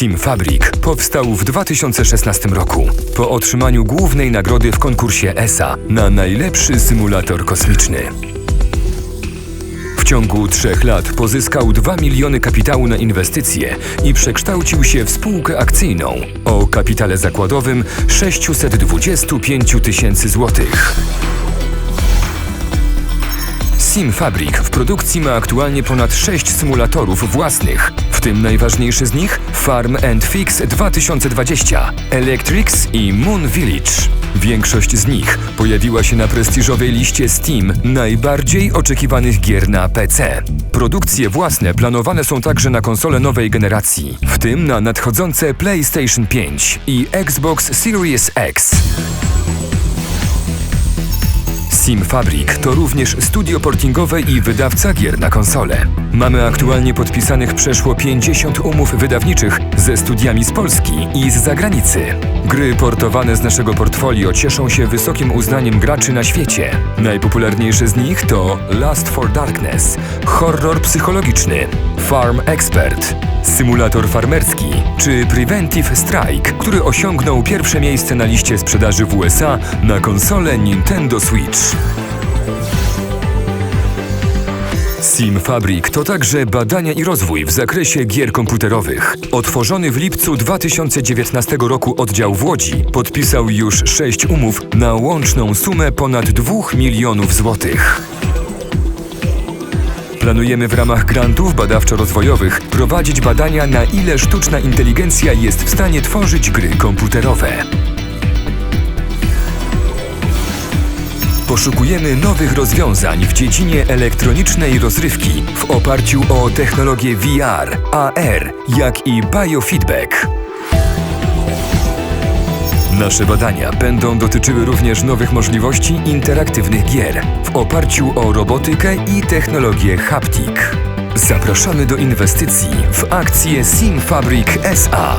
Sim Fabric powstał w 2016 roku po otrzymaniu głównej nagrody w konkursie ESA na najlepszy symulator kosmiczny. W ciągu trzech lat pozyskał 2 miliony kapitału na inwestycje i przekształcił się w spółkę akcyjną o kapitale zakładowym 625 tysięcy złotych. Sim Fabric w produkcji ma aktualnie ponad 6 symulatorów własnych, w tym najważniejszy z nich Farm and Fix 2020, Electrics i Moon Village. Większość z nich pojawiła się na prestiżowej liście Steam najbardziej oczekiwanych gier na PC. Produkcje własne planowane są także na konsole nowej generacji, w tym na nadchodzące PlayStation 5 i Xbox Series X. Sim Fabric to również studio portingowe i wydawca gier na konsole. Mamy aktualnie podpisanych przeszło 50 umów wydawniczych ze studiami z Polski i z zagranicy. Gry portowane z naszego portfolio cieszą się wysokim uznaniem graczy na świecie. Najpopularniejsze z nich to Last for Darkness, horror psychologiczny, Farm Expert, symulator farmerski czy Preventive Strike, który osiągnął pierwsze miejsce na liście sprzedaży w USA na konsolę Nintendo Switch. Sim Fabric to także badania i rozwój w zakresie gier komputerowych. Otworzony w lipcu 2019 roku oddział w Łodzi podpisał już sześć umów na łączną sumę ponad 2 milionów złotych. Planujemy w ramach grantów badawczo-rozwojowych prowadzić badania na ile sztuczna inteligencja jest w stanie tworzyć gry komputerowe. Poszukujemy nowych rozwiązań w dziedzinie elektronicznej rozrywki w oparciu o technologie VR, AR, jak i biofeedback. Nasze badania będą dotyczyły również nowych możliwości interaktywnych gier w oparciu o robotykę i technologię haptik. Zapraszamy do inwestycji w akcję Sim Fabric SA.